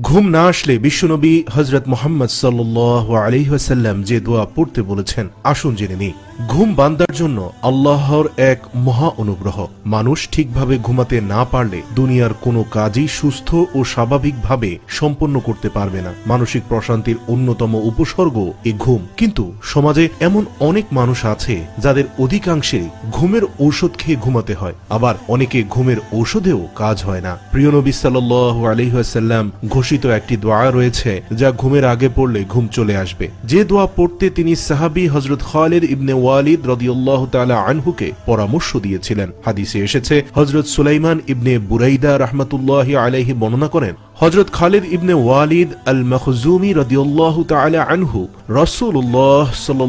ঘুম না আসলে বিশ্বনবী হজরত মোহাম্মদ সাল্লাহ আলহিহাসাল্লাম যে দোয়া পড়তে বলেছেন, আসুন জেনে নিই। ঘুম বান্দার জন্য আল্লাহর এক মহা অনুগ্রহ। মানুষ ঠিকভাবে ঘুমাতে না পারলে দুনিয়ার কোনো কাজই সুস্থ ও স্বাভাবিকভাবে সম্পন্ন করতে পারবে না। মানসিক প্রশান্তির অন্যতম উপসর্গ এই ঘুম। কিন্তু সমাজে এমন অনেক মানুষ আছে যাদের অধিকাংশে ঘুমের ঔষধ খেয়ে ঘুমাতে হয়। আবার অনেকে ঘুমের ঔষধেও কাজ হয় না। প্রিয় নবী সাল্লাহ আলহিহাসাল্লাম ঘোষিত একটি দোয়া রয়েছে যা ঘুমের আগে পড়লে ঘুম চলে আসবে। যে দোয়া পড়তে তিনি সাহাবি হজরত খালিদ ইবনে ওয়ালিদ রদিউল্লাহ তালা আনহুকে পরামর্শ দিয়েছিলেন। হাদিসে এসেছে হজরত সুলাইমান ইবনে বুরাইদা রহমতুল্লাহ আলাইহি বর্ণনা করেন হজরত খালিদ ইবনে ওয়ালিদ আল মখজুমি রদিউল্লাহ তালা আনহু রসুল্লাহ সাল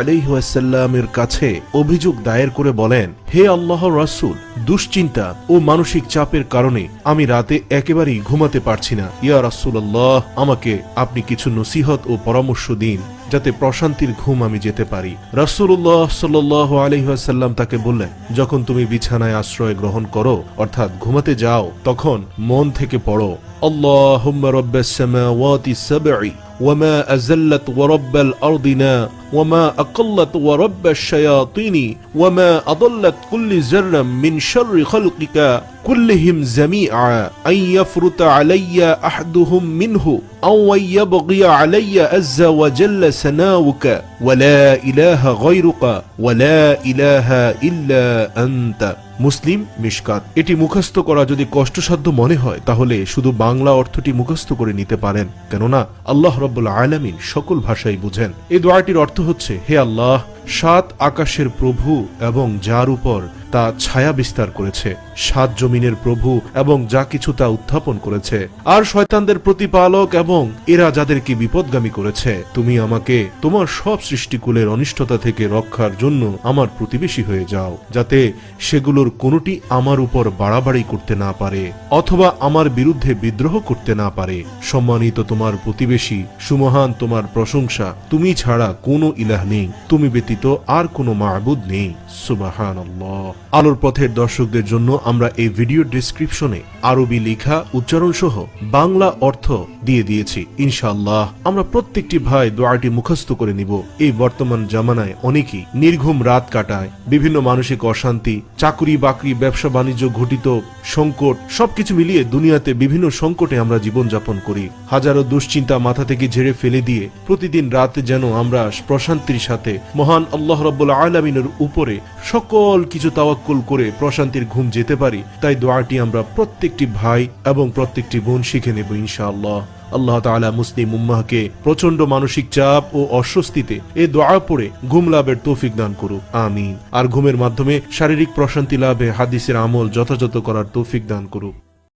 আলহাসাল্লামের কাছে অভিযোগ দায়ের করে বলেন, হে আল্লাহ রসুল, দুশ্চিন্তা ও মানসিক চাপের কারণে আমি রাতে একেবারেই ঘুমাতে পারছি না। ইয়া রাসূলুল্লাহ, আমাকে আপনি কিছু নসিহত ও পরামর্শ দিন। যাতে প্রশান্তির ঘুম আমি যেতে পারি। রসুল্লাহ সাল আলাইহি ওয়াসাল্লাম তাকে বললেন, যখন তুমি বিছানায় আশ্রয় গ্রহণ করো, অর্থাৎ ঘুমাতে যাও, তখন মন থেকে পড়ো। সাবঈ। وما أزلت ورب الأرضنا وما أقلت ورب الشياطين وما أضلت كل زر من شر خلقك كلهم جميعا أن يفرط علي أحدهم منه أو أن يبغي علي عز وجل سناوك ولا إله غيرك ولا إله إلا أنت মুসলিম মিশকাত। এটি মুখস্থ করা যদি কষ্টসাধ্য মনে হয়, তাহলে শুধু বাংলা অর্থটি মুখস্থ করে নিতে পারেন। কেননা, আল্লাহ রব্বুল আলামিন সকল ভাষাই বুঝেন। এই দোয়াটির অর্থ হচ্ছে, হে আল্লাহ সাত আকাশের প্রভু এবং যার উপর তা ছায়া বিস্তার করেছে। সাত জমিনের প্রভু এবং যা কিছু তা উত্থাপন করেছে। আর শয়তানদের প্রতিপালক এবং এরা যাদেরকে বিপদগামী করেছে, তুমি আমাকে তোমার সব সৃষ্টিকুলের অনিষ্টতা থেকে রক্ষার জন্য আমার প্রতিবেশী হয়ে যাও, যাতে সেগুলোর কোনোটি আমার উপর বাড়াবাড়ি করতে না পারে অথবা আমার বিরুদ্ধে বিদ্রোহ করতে না পারে। সম্মানিত তোমার প্রতিবেশী, সুমহান তোমার প্রশংসা, তুমি ছাড়া কোনো ইলাহ নেই। তুমি ব্যতীত আর কোনো মাহবুদ নেই। সুবাহান আলোর পথের দর্শকদের জন্য আমরা এই ভিডিও ডিসক্রিপশনে আরবি লেখা উচ্চারণ সহ বাংলা অর্থ দিয়ে দিয়েছি। ইনশাআল্লাহ আমরা প্রত্যেকটি ভাই দোয়াটি মুখস্থ করে নিব। এই বর্তমান জামানায় অনেকেই নির্ঘুম রাত কাটায়। বিভিন্ন মানসিক অশান্তি, চাকরি বাকরি, ব্যবসা বাণিজ্য ঘটিত, সংকট, সবকিছু মিলিয়ে দুনিয়াতে বিভিন্ন সংকটে আমরা জীবন যাপন করি। হাজারো দুশ্চিন্তা মাথা থেকে ঝেড়ে ফেলে দিয়ে প্রতিদিন রাতে যেন আমরা প্রশান্তির সাথে, মহান আল্লাহ রব্বুল আলমিনের উপরে সকল কিছু তাওয়াক্কুল করে প্রশান্তির ঘুম যেতে পারি, তাই দোয়াটি আমরা প্রত্যেকটি ভাই এবং প্রত্যেকটি বোন শিখে নেব ইনশাআল্লাহ। আল্লাহ তাআলা মুসলিম উম্মাহকে প্রচণ্ড মানসিক চাপ ও অস্বস্তিতে এ দোয়া পড়ে ঘুম লাভের তৌফিক দান করুক, আমিন। আর ঘুমের মাধ্যমে শারীরিক প্রশান্তি লাভে হাদিসের আমল যথাযথ করার তৌফিক দান করুক।